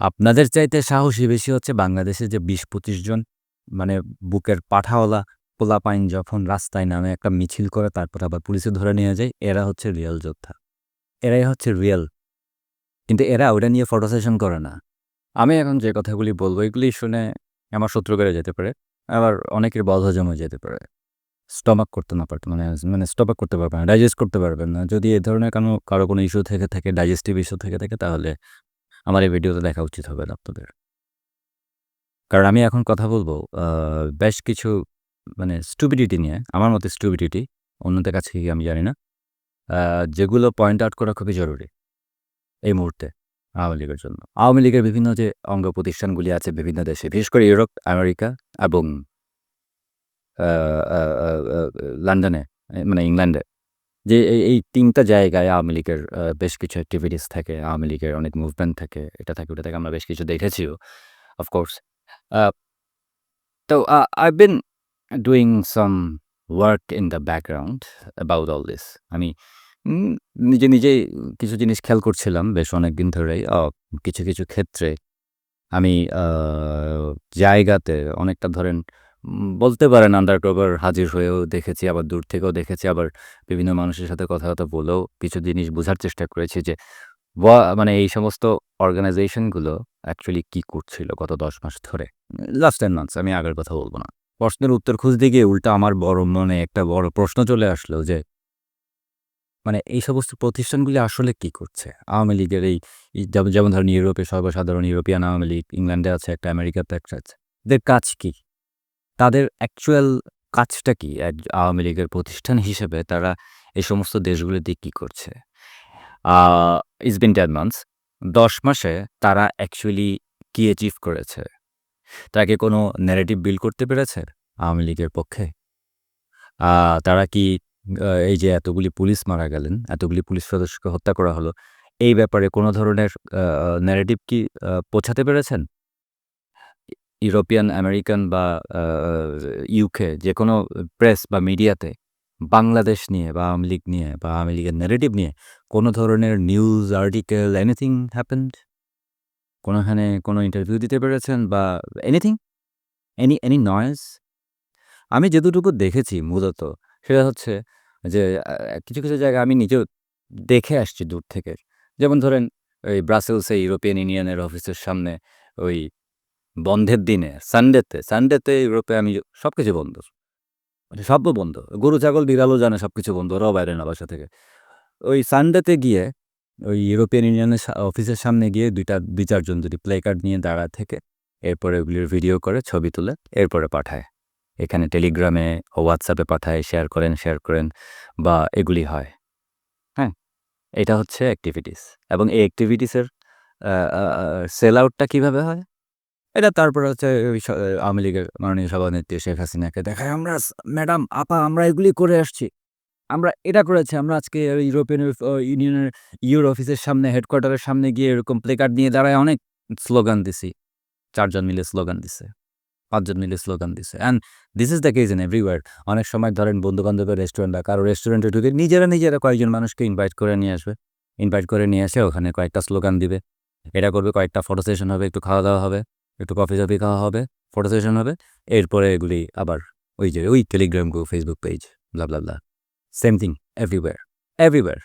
আপনাদের চাইতে সাহসী বেশি হচ্ছে বাংলাদেশে যে ২০-২৫ জন মানে বুকের পাঠাওয়ালা পোলাপাইন যখন রাস্তায় নামে একটা মিছিল করে তারপর আবার পুলিশে ধরে নিয়ে যায়, এরা হচ্ছে রিয়েল যোদ্ধা। এরাই হচ্ছে রিয়েল কিন্তু এরা ওটা নিয়ে ফটো সেশন করে না। আমি এখন যে কথাগুলি বলব এগুলি শুনে আমার শত্রু করে যেতে পারে। আবার অনেকের বদহজম হয়ে যেতে পারে। স্টমাক করতে না পারত মানে মানে স্টমাক করতে পারবেন না, ডাইজেস্ট করতে পারবেন না। যদি এ ধরনের কোনো কারও কোনো ইস্যু থেকে থাকে, ডাইজেস্টিভ ইস্যু থেকে থাকে তাহলে আমার এই ভিডিওটা দেখা উচিত হবে না আপনাদের। কারণ আমি এখন কথা বলব বেশ কিছু মানে স্টুবিডিটি নিয়ে, আমার মতে স্টুবিডিটি অন্যদের কাছে আমি জানি না। যেগুলো পয়েন্ট আউট করা খুবই জরুরি এই মুহূর্তে আওয়ামী লীগের জন্য। আওয়ামী লীগের বিভিন্ন যে অঙ্গ প্রতিষ্ঠানগুলি আছে বিভিন্ন দেশে, বিশেষ করে ইউরোপ, আমেরিকা এবং লন্ডনে মানে ইংল্যান্ডে যে এই ৩ জায়গায় আওয়ামী লীগের বেশ কিছু অ্যাক্টিভিটিস থাকে, আওয়ামী লীগের অনেক মুভমেন্ট থাকে, এটা থাকে ওটা থাকে আমরা বেশ কিছু দেখেছিও অফ কোর্স। তো আ I've doing doing work in the background background all this আমি নিজে, নিজেই কিছু জিনিস খেয়াল করছিলাম বেশ অনেকদিন ধরেই। কিছু, কিছু ক্ষেত্রে আমি জায়গাতে অনেকটা ধরেন বলতে পারেন আন্ডারকভার হাজির হয়েও দেখেছি, আবার দূর থেকেও দেখেছি, আবার বিভিন্ন মানুষের সাথে কথাবার্তা বলেও কিছু জিনিস বোঝার চেষ্টা করেছি যে মানে এই সমস্ত অর্গানাইজেশনগুলো অ্যাকচুয়ালি কি করছিল গত ১০ মাস ধরে। লাস্ট 10 মান্থস আমি আগের কথা বলব না। প্রশ্নের উত্তর খুঁজতে গিয়ে উল্টা আমার বড় মনে একটা বড় প্রশ্ন চলে আসলো যে মানে এই সমস্ত প্রতিষ্ঠানগুলি আসলে কি করছে? আওয়ামী লীগের এই যেমন ধরেন ইউরোপের সর্বসাধারণ ইউরোপিয়ান আওয়ামী লীগ, ইংল্যান্ডে আছে একটা, আমেরিকাতে একটা আছে। এদের কাজ কি? তাদের অ্যাকচুয়াল কাজটা কি? আওয়ামী লীগের প্রতিষ্ঠান হিসেবে তারা এই সমস্ত দেশগুলিতে কি করছে? আ ইটস বিন 10 মান্থস। ১০ মাসে তারা অ্যাকচুয়ালি কি অ্যাচিভ করেছে? তাকে কোনো ন্যারেটিভ বিল করতে পেরেছে আওয়ামী লীগের পক্ষে? তারা কি এই যে এতগুলি পুলিশ মারা গেলেন, এতগুলি পুলিশ সদস্যকে হত্যা করা হলো, এই ব্যাপারে কোনো ধরনের ন্যারেটিভ কি পৌঁছাতে পেরেছেন? ইউরোপিয়ান, আমেরিকান বা ইউকে যে কোনো প্রেস বা মিডিয়াতে বাংলাদেশ নিয়ে বা আওয়ামী লীগ নিয়ে বা আওয়ামী লীগের ন্যারেটিভ নিয়ে কোনো ধরনের নিউজ আর্টিকেল এনিথিং হ্যাপেন্ড? কোনোখানে কোনো ইন্টারভিউ দিতে পেরেছেন বা এনিথিং? Any any noise? আমি যতটুকু দেখেছি মূলত সেটা হচ্ছে যে কিছু, কিছু জায়গায় আমি নিজেও দেখে আসছি দূর থেকে। যেমন ধরেন ওই ব্রাসেলসে ইউরোপিয়ান ইউনিয়নের অফিসের সামনে ওই বন্ধের দিনে সানডেতে, সানডেতে ইউরোপে আমি সবকিছু বন্ধ। মানে সব বন্ধ। গরু, ছাগল, বিড়ালও জানে সবকিছু বন্ধ। ওরাও বাইরে না বাসা থেকে। ওই সানডেতে গিয়ে ওই ইউরোপিয়ান ইউনিয়নের অফিসের সামনে গিয়ে ২ টা ২-৪ যদি প্লে কার্ড নিয়ে দাঁড়া থেকে এরপরে ওগুলির ভিডিও করে, ছবি তুলে এরপরে পাঠায়। এখানে টেলিগ্রামে হোয়াটসঅ্যাপে পাঠায়, শেয়ার করেন, শেয়ার করেন বা এগুলি হয়। হ্যাঁ? এটা হচ্ছে অ্যাক্টিভিটিস এবং এই অ্যাক্টিভিটিসের সেল আউটটা কীভাবে হয়? এটা তারপর হচ্ছে আওয়ামী লীগের মাননীয় সভানেত্রী শেখ হাসিনাকে দেখায়, "আমরা ম্যাডাম, আপা আমরা এগুলি করে আসছি। আমরা এটা করেছি। আমরা আজকে ইউরোপিয়ান ইউনিয়নের ইউর অফিসের সামনে হেডকোয়ার্টারের সামনে গিয়ে এরকম প্লে কার্ড নিয়ে দাঁড়ায় অনেক স্লোগান দিছি। চারজন মিলে স্লোগান দিছে। পাঁচজন মিলে স্লোগান দিছে। And this is the case in everywhere. অনেক সময় ধরেন বন্ধু-বান্ধবের রেস্টুরেন্ট বা কারও রেস্টুরেন্টে ঢুকে নিজেরা, নিজেরা কয়েকজন মানুষকে ইনভাইট করে নিয়ে আসবে। ইনভাইট করে নিয়ে এসে ওখানে কয়েকটা স্লোগান দিবে। এটা করবে, কয়েকটা ফটো সেশন হবে, একটু খাওয়া-দাওয়া হবে, একটু কফি-টফি খাওয়া হবে, ফটো সেশন হবে। এরপরে এগুলি আবার ওই যে ওই Telegram group, Facebook page blah, blah, blah. Same thing everywhere, everywhere.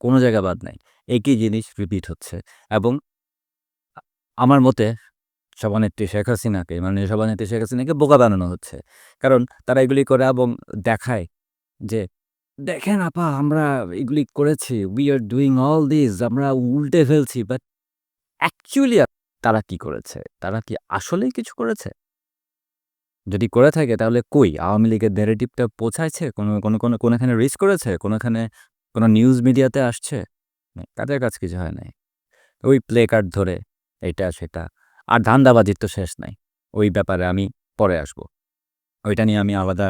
কোনো জায়গা বাদ নাই। একই জিনিস রিপিট হচ্ছে এবং আমার মতে সভানেত্রী শেখ হাসিনাকে মাননীয় সভানেত্রী শেখ হাসিনাকে বোকা বানানো হচ্ছে। কারণ তারা এগুলি করে এবং দেখায় যে, "দেখেন আপা আমরা এগুলি করেছি। We are doing all this আমরা উল্টে ফেলছি।" বাট অ্যাকচুয়ালি তারা কি করেছে? তারা কি আসলেই কিছু করেছে? যদি করে থাকে, তাহলে কই? আওয়ামী লীগের ন্যারেটিভটা পৌঁছাইছে? কোনো কোনো কোনো, কোনোখানে রিচ করেছে? কোনোখানে কোনো নিউজ মিডিয়াতে আসছে? তাদের কাজ কিছু হয় নাই। ওই প্লে কার্ড ধরে, এইটা, সেটা। আর ধান্দাবাজির তো শেষ নাই। ওই ব্যাপারে আমি পরে আসব। ওইটা নিয়ে আমি আলাদা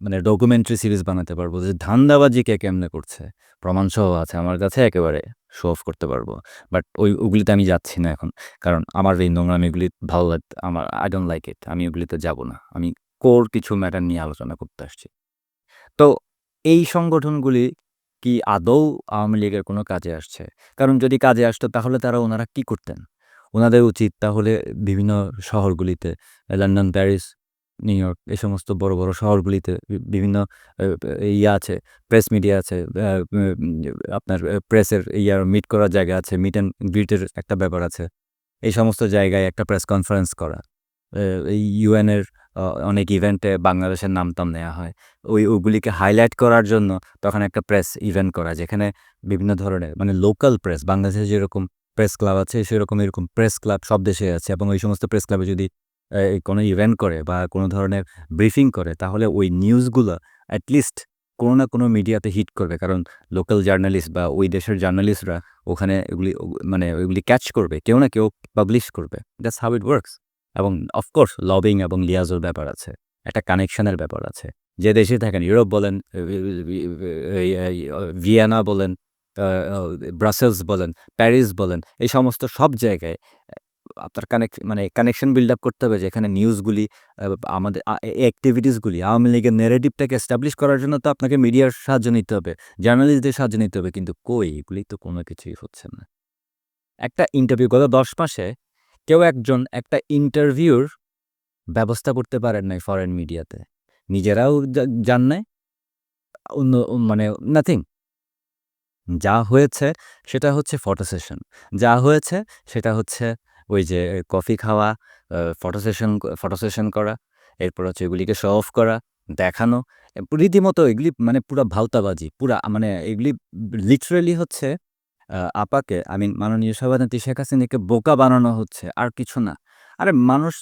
মানে ডকুমেন্টারি সিরিজ বানাতে পারব যে ধান্দাবাজি কে কেমনে করছে। প্রমাণসহ আছে আমার কাছে একেবারে শো অফ করতে পারব। বাট ওই ওগুলিতে আমি যাচ্ছি না এখন। কারণ আমার এই নোংরামিগুলি ভালো লাগ আমার আই ডোন্ট লাইক ইট। আমি ওগুলিতে যাব না। আমি কোর কিছু ম্যাটার নিয়ে আলোচনা করতে আসছি। তো এই সংগঠনগুলি কি আদৌ আওয়ামী লীগের কোনো কাজে আসছে? কারণ যদি কাজে আসতো তাহলে তারা ওনারা কি করতেন? ওনাদের উচিত তাহলে বিভিন্ন শহরগুলিতে লন্ডন, প্যারিস, নিউ ইয়র্ক এই সমস্ত বড়, বড় শহরগুলিতে বিভিন্ন ইয়ে আছে, প্রেস মিডিয়া আছে, আপনার প্রেসের ইয়ার মিট করার জায়গা আছে, মিট অ্যান্ড গ্রিট এর একটা ব্যাপার আছে। এই সমস্ত জায়গায় একটা প্রেস কনফারেন্স করা। ইউএনের অনেক ইভেন্টে বাংলাদেশের নাম-টাম নেয়া হয়। ওই ওগুলিকে হাইলাইট করার জন্য তখন একটা প্রেস ইভেন্ট করা যেখানে বিভিন্ন ধরনের মানে লোকাল প্রেস বাংলাদেশে যেরকম প্রেস ক্লাব আছে সেরকম এরকম প্রেস ক্লাব সব দেশে আছে এবং ওই সমস্ত প্রেস ক্লাবে যদি কোনো ইভেন্ট করে বা কোনো ধরনের ব্রিফিং করে তাহলে ওই নিউজগুলা এট লিস্ট কোনো না কোনো মিডিয়াতে হিট করবে। কারণ লোকাল জার্নালিস্ট বা ওই দেশের জার্নালিস্টরা ওখানে এগুলি মানে ওইগুলি ক্যাচ করবে। কেউ না কেউ পাবলিশ করবে। দ্যাটস হাউ ইট ওয়ার্কস এবং অফকোর্স লবিং এবং লিয়াজোর ব্যাপার আছে। একটা কানেকশনের ব্যাপার আছে। যে দেশে থাকেন ইউরোপ বলেন, ভিয়েনা বলেন, ব্রাসেলস বলেন, প্যারিস বলেন এই সমস্ত সব জায়গায় আপনার কানেক মানে কানেকশন বিল্ড আপ করতে হবে যেখানে নিউজগুলি আমাদের, আ এই অ্যাক্টিভিটিস গুলি আওয়ামী লীগের ন্যারেটিভটাকে এস্টাবলিশ করার জন্য তো আপনাকে মিডিয়ার সাহায্য নিতে হবে। জার্নালিস্টদের সাহায্য নিতে হবে। কিন্তু কই এগুলি তো কোনো কিছুই হচ্ছে না। একটা ইন্টারভিউ গত ১০ মাসে কেউ একজন একটা ইন্টারভিউর ব্যবস্থা করতে পারেন নাই ফরেন মিডিয়াতে। নিজেরাও যা যান নাই। অন্য মানে নাথিং। যা হয়েছে সেটা হচ্ছে ফটো সেশন। যা হয়েছে সেটা হচ্ছে ওই যে কফি খাওয়া, ফটো সেশন ফটো সেশন করা, এরপর হচ্ছে এগুলিকে শো অফ করা, দেখানো। রীতিমতো এগুলি মানে পুরা ভাওতাবাজি। পুরা মানে এগুলি লিটারেলি হচ্ছে আপাকে আই মিন মাননীয় সভানেত্রী শেখ হাসিনাকে বোকা বানানো হচ্ছে। আর কিছু না। আরে মানুষ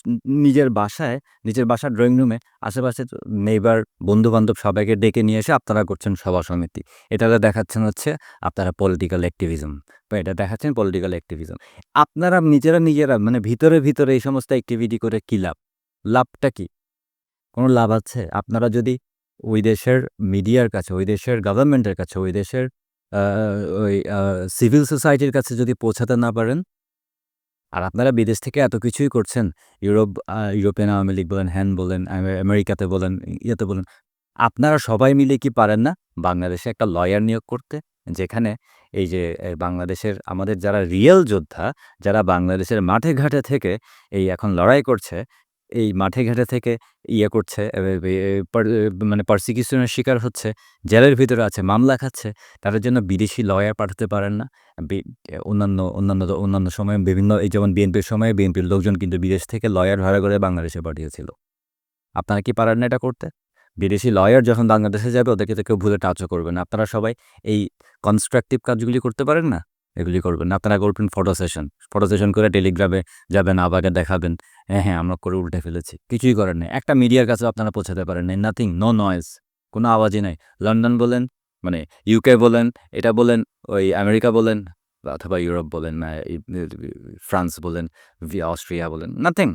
নিজের বাসায়, নিজের বাসার ড্রয়িং রুমে আশেপাশে নেইবার, বন্ধু-বান্ধব সবাইকে ডেকে নিয়ে এসে আপনারা করছেন সভা-সমিতি। এটাতে দেখাচ্ছেন হচ্ছে আপনারা পলিটিক্যাল অ্যাক্টিভিজম বা এটা দেখাচ্ছেন পলিটিক্যাল অ্যাক্টিভিজম। আপনারা নিজেরা, নিজেরা মানে ভিতরে, ভিতরে এই সমস্ত অ্যাক্টিভিটি করে কি লাভ? লাভটা কি? কোনো লাভ আছে? আপনারা যদি ওই দেশের মিডিয়ার কাছে, ওই দেশের গভর্নমেন্টের কাছে, ওই দেশের ওই সিভিল সোসাইটির কাছে যদি পৌঁছাতে না পারেন আর আপনারা বিদেশ থেকে এত কিছুই করছেন। ইউরোপ ইউরোপিয়ান আওয়ামী লীগ বলেন, হ্যান বলেন, আমেরিকাতে বলেন, ইয়েতে বলেন। আপনারা সবাই মিলে কি পারেন না বাংলাদেশে একটা লয়ার নিয়োগ করতে? যেখানে এই যে বাংলাদেশের আমাদের যারা রিয়েল যোদ্ধা, যারা বাংলাদেশের মাঠে ঘাটে থেকে এই এখন লড়াই করছে, এই মাঠে ঘাটে থেকে ইয়ে করছে মানে পারসিকিউশন এর শিকার হচ্ছে, জেলের ভিতরে আছে, মামলা খাচ্ছে। তাদের জন্য বিদেশি লয়ার পাঠাতে পারেন না? অন্যান্য অন্যান্য অন্যান্য সময়ে বিভিন্ন এই যেমন বিএনপির সময়ে বিএনপির লোকজন কিন্তু বিদেশ থেকে লয়ার ভাড়া করে বাংলাদেশে পাঠিয়েছিল। আপনারা কি পারেন না এটা করতে? বিদেশি লয়ার যখন বাংলাদেশে যাবে ওদেরকে তো কেউ ভুলে টাচও করবে না। আপনারা সবাই এই কনস্ট্রাকটিভ কাজগুলি করতে পারেন না? এগুলি করবেন না। আপনারা করবেন ফটো সেশন। ফটো সেশন করে টেলিগ্রামে যাবেন, আবাকে দেখাবেন। হ্যাঁ, হ্যাঁ আমরা করে উল্টে ফেলেছি। কিছুই করেন নাই। একটা মিডিয়ার কাছেও আপনারা পৌঁছাতে পারেন নাই। Nothing, no noise. কোনো আওয়াজই নাই। লন্ডন বলেন, মানে ইউকে বলেন, এটা বলেন, ওই আমেরিকা বলেন অথবা ইউরোপ বলেন, ফ্রান্স বলেন, অস্ট্রিয়া বলেন, নাথিং।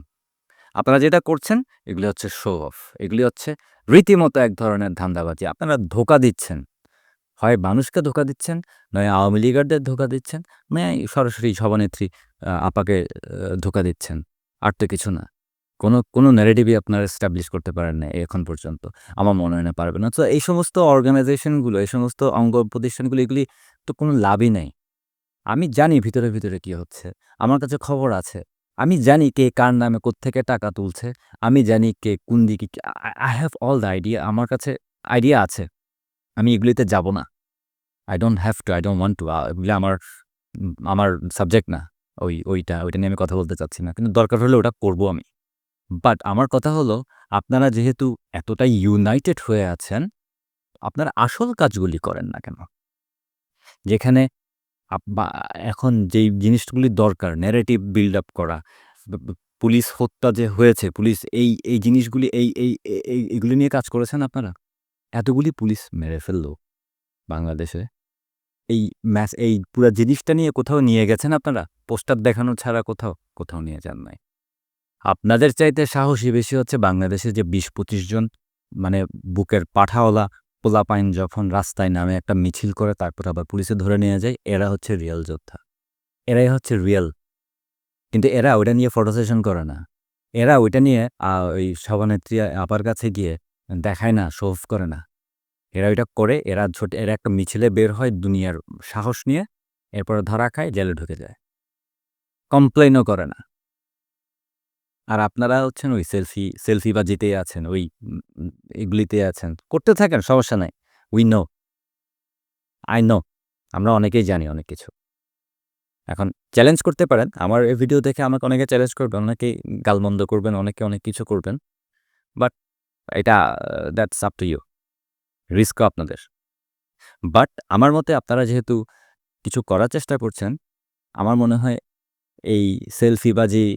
আপনারা যেটা করছেন এগুলি হচ্ছে শো অফ। এগুলি হচ্ছে রীতিমতো এক ধরনের ধান্দাবাজি। আপনারা ধোকা দিচ্ছেন। হয় মানুষকে ধোঁকা দিচ্ছেন, নয় আওয়ামী লীগারদের ধোঁকা দিচ্ছেন, নয় সরাসরি সভানেত্রী আপাকে ধোঁকা দিচ্ছেন। আর তো কিছু না। কোনো, কোনো ন্যারেটিভই আপনারা এস্টাবলিশ করতে পারেন না এখন পর্যন্ত। আমার মনে হয় না পারবেন না। তো এই সমস্ত অর্গানাইজেশনগুলো এই সমস্ত অঙ্গ প্রতিষ্ঠানগুলো এগুলি তো কোনো লাভই নাই। আমি জানি ভিতরে, ভিতরে কি হচ্ছে। আমার কাছে খবর আছে। আমি জানি কে কার নামে কোত্থেকে টাকা তুলছে। আমি জানি কে কোন দিকে I have all the idea আমার কাছে আইডিয়া আছে। আমি এগুলিতে যাব না। I don't have to, I don't want to. এগুলি আমার আমার সাবজেক্ট না। ওই ওইটা, ওইটা নিয়ে আমি কথা বলতে চাচ্ছি না। কিন্তু দরকার হলে ওটা করব আমি। বাট আমার কথা হলো আপনারা যেহেতু এতটাই ইউনাইটেড হয়ে আছেন, আপনারা আসল কাজগুলি করেন না কেন? যেখানে এখন যেই জিনিসগুলি দরকার ন্যারেটিভ বিল্ড আপ করা, পুলিশ হত্যা যে হয়েছে, পুলিশ এই, এই জিনিসগুলি এই, এই, এই এগুলি নিয়ে কাজ করেছেন আপনারা? এতগুলি পুলিশ মেরে ফেলল বাংলাদেশে। এই ম্যাস এই পুরা জিনিসটা নিয়ে কোথাও নিয়ে গেছেন আপনারা? পোস্টার দেখানো ছাড়া কোথাও? কোথাও নিয়ে যান নাই। আপনাদের চাইতে সাহসী বেশি হচ্ছে বাংলাদেশে যে ২০-২৫ জন মানে বুকের পাঠাওয়ালা পোলাপাইন যখন রাস্তায় নামে একটা মিছিল করে তারপর আবার পুলিশে ধরে নিয়ে যায়, এরা হচ্ছে রিয়েল যোদ্ধা। এরাই হচ্ছে রিয়েল কিন্তু এরা ওইটা নিয়ে ফটো সেশন করে না। এরা ওইটা নিয়ে ওই সভানেত্রী আপার কাছে গিয়ে দেখায় না, শো অফ করে না। এরা ওইটা করে, এরা ছোট এরা একটা মিছিলে বের হয় দুনিয়ার সাহস নিয়ে, এরপরে ধরা খায়, জেলে ঢুকে যায়। কমপ্লেনও করে না। আর আপনারা হচ্ছেন ওই সেলফি সেলফি বাজিতেই আছেন ওই এগুলিতে আছেন। করতে থাকেন সমস্যা নাই। উই নো আই নো আমরা অনেকেই জানি অনেক কিছু। এখন চ্যালেঞ্জ করতে পারেন। আমার এই ভিডিও দেখে আমাকে অনেকে চ্যালেঞ্জ করবেন অনেকেই গালমন্দ করবেন অনেকে অনেক কিছু করবেন। বাট এটা দ্যাটস আপ টু ইউ রিস্কও আপনাদের। বাট আমার মতে আপনারা যেহেতু কিছু করার চেষ্টা করছেন, আমার মনে হয় এই সেলফিবাজি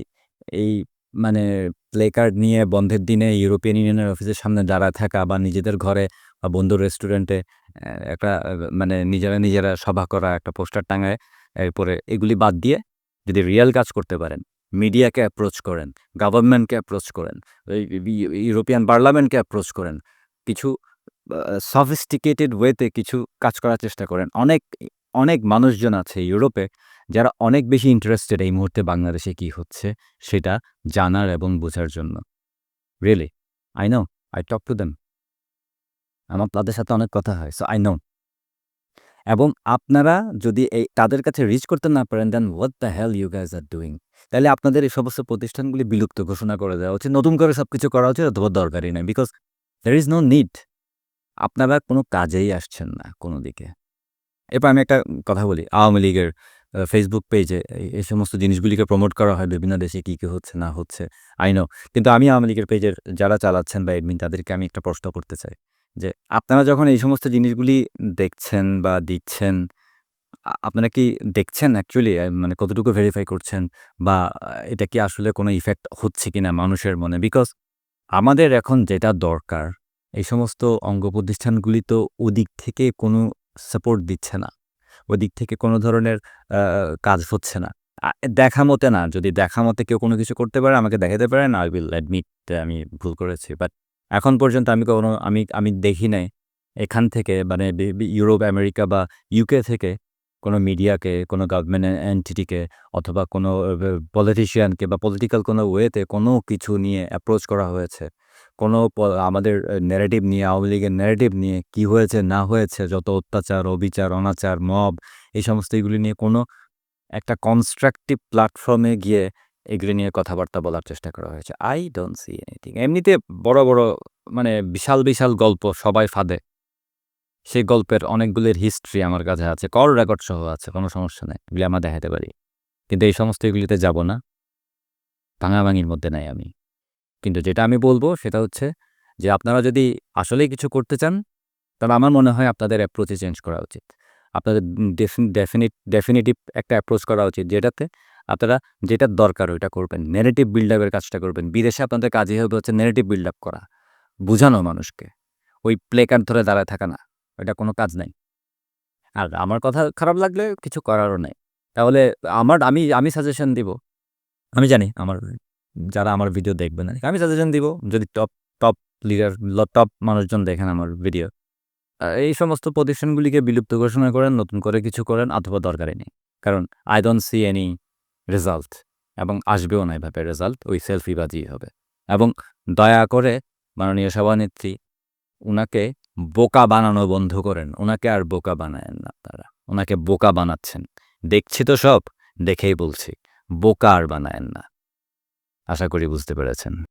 এই মানে প্লে কার্ড নিয়ে বন্ধের দিনে ইউরোপিয়ান ইউনিয়নের অফিসের সামনে দাঁড়ায় থাকা বা নিজেদের ঘরে বা বন্ধুর রেস্টুরেন্টে একটা মানে নিজেরা নিজেরা সভা করা, একটা পোস্টার টাঙায়, এরপরে এগুলি বাদ দিয়ে যদি রিয়েল কাজ করতে পারেন মিডিয়াকে অ্যাপ্রোচ করেন গভর্নমেন্টকে অ্যাপ্রোচ করেন ইউরোপিয়ান পার্লামেন্টকে অ্যাপ্রোচ করেন, কিছু সফিস্টিকেটেড ওয়েতে কিছু কাজ করার চেষ্টা করেন। অনেক অনেক মানুষজন আছে ইউরোপে যারা অনেক বেশি ইন্টারেস্টেড এই মুহূর্তে বাংলাদেশে কি হচ্ছে সেটা জানার এবং বোঝার জন্য। Really I know I talk to them আমার, তাদের সাথে অনেক কথা হয় সো আই নো এবং আপনারা যদি এই, তাদের কাছে রিচ করতে না পারেন then what the hell you guys are doing তাহলে আপনাদের এই সমস্ত প্রতিষ্ঠানগুলি বিলুপ্ত ঘোষণা করে দেওয়া উচিত। নতুন করে সব কিছু করা উচিত, অথবা দরকারই নেই because there is no need আপনারা কোনো কাজেই আসছেন না কোনো দিকে এরপর আমি একটা কথা বলি, আওয়ামী লীগের ফেসবুক পেজে এই সমস্ত জিনিসগুলিকে প্রমোট করা হয়, বিভিন্ন দেশে কী কী হচ্ছে, না হচ্ছে আই নো কিন্তু আমি আওয়ামী লীগের পেজের যারা চালাচ্ছেন বা এডমিন তাদেরকে আমি একটা প্রশ্ন করতে চাই, যে আপনারা যখন এই সমস্ত জিনিসগুলি দেখছেন বা দিচ্ছেন আপনারা কি দেখছেন অ্যাকচুয়ালি মানে কতটুকু ভেরিফাই করছেন? বা এটা কি আসলে কোনো ইফেক্ট হচ্ছে কিনা মানুষের মনে? বিকজ আমাদের এখন যেটা দরকার, এই সমস্ত অঙ্গ প্রতিষ্ঠানগুলি তো ওদিক থেকে কোনো সাপোর্ট দিচ্ছে না। ওদিক থেকে কোনো ধরনের কাজ হচ্ছে না। দেখা মতে না, যদি দেখা মতে কেউ কোনো কিছু করতে পারে, আমাকে দেখাতে পারেন আই উইল অ্যাডমিট আমি ভুল করেছি। বাট এখন পর্যন্ত আমি কোনো আমি আমি দেখি নাই। এখান থেকে মানে ইউরোপ, আমেরিকা বা ইউকে থেকে কোনো মিডিয়াকে, কোনো গভর্নমেন্ট এন্টিটিকে অথবা কোনো পলিটিশিয়ানকে বা পলিটিক্যাল কোনো ওয়েতে কোনো কিছু নিয়ে অ্যাপ্রোচ করা হয়েছে। কোনো আমাদের ন্যারেটিভ নিয়ে, আওয়ামী লীগের ন্যারেটিভ নিয়ে কি হয়েছে, না হয়েছে, যত অত্যাচার, অবিচার, অনাচার মব এই সমস্ত এগুলি নিয়ে কোনো একটা কনস্ট্রাকটিভ প্ল্যাটফর্মে গিয়ে এগুলি নিয়ে কথাবার্তা বলার চেষ্টা করা হয়েছে। আই ডোন্ট সি এনিথিং এমনিতে বড় বড় মানে বিশাল বিশাল গল্প সবাই ফাঁদে। সেই গল্পের অনেকগুলির হিস্ট্রি আমার কাছে আছে। কল রেকর্ড সহ আছে, কোনো সমস্যা নেই, এগুলি আমরা দেখাতে পারি। কিন্তু এই সমস্ত এগুলিতে যাব না। ভাঙাভাঙির মধ্যে নাই আমি। কিন্তু যেটা আমি বলব সেটা হচ্ছে যে আপনারা যদি আসলেই কিছু করতে চান তাহলে আমার মনে হয় আপনাদের অ্যাপ্রোচে চেঞ্জ করা উচিত। আপনাদের ডেফিনিট ডেফিনিটিভ একটা অ্যাপ্রোচ করা উচিত, যেটাতে আপনারা যেটা দরকার ওইটা করবেন। নেগেটিভ বিল্ড আপের কাজটা করবেন। বিদেশে আপনাদের কাজই হবে হচ্ছে নেগেটিভ বিল্ড আপ করা। বোঝানো মানুষকে। ওই প্লে কার্ড ধরে দাঁড়ায় থাকা না। এটা কোনো কাজ নাই। আর আমার কথা খারাপ লাগলে কিছু করারও নেই। তাহলে আমার, আমি আমি সাজেশন দিব। আমি জানি আমার, যারা আমার ভিডিও দেখবে না আমি সাজেশন দিব। যদি টপ টপ লিডার টপ মানুষজন দেখেন আমার ভিডিও এই সমস্ত প্রতিষ্ঠানগুলিকে বিলুপ্ত ঘোষণা করেন, নতুন করে কিছু করেন, অথবা দরকারই নেই। কারণ I don't see any result এবং আসবেও না এভাবে রেজাল্ট ওই সেলফি বাজি হবে। এবং দয়া করে মাননীয় সভানেত্রী, উনাকে বোকা বানানো বন্ধ করেন। ওনাকে আর বোকা বানায়েন না তারা। ওনাকে বোকা বানাচ্ছেন। দেখছি তো সব, দেখেই বলছি। বোকা আর বানায়েন না। আশা করি বুঝতে পেরেছেন।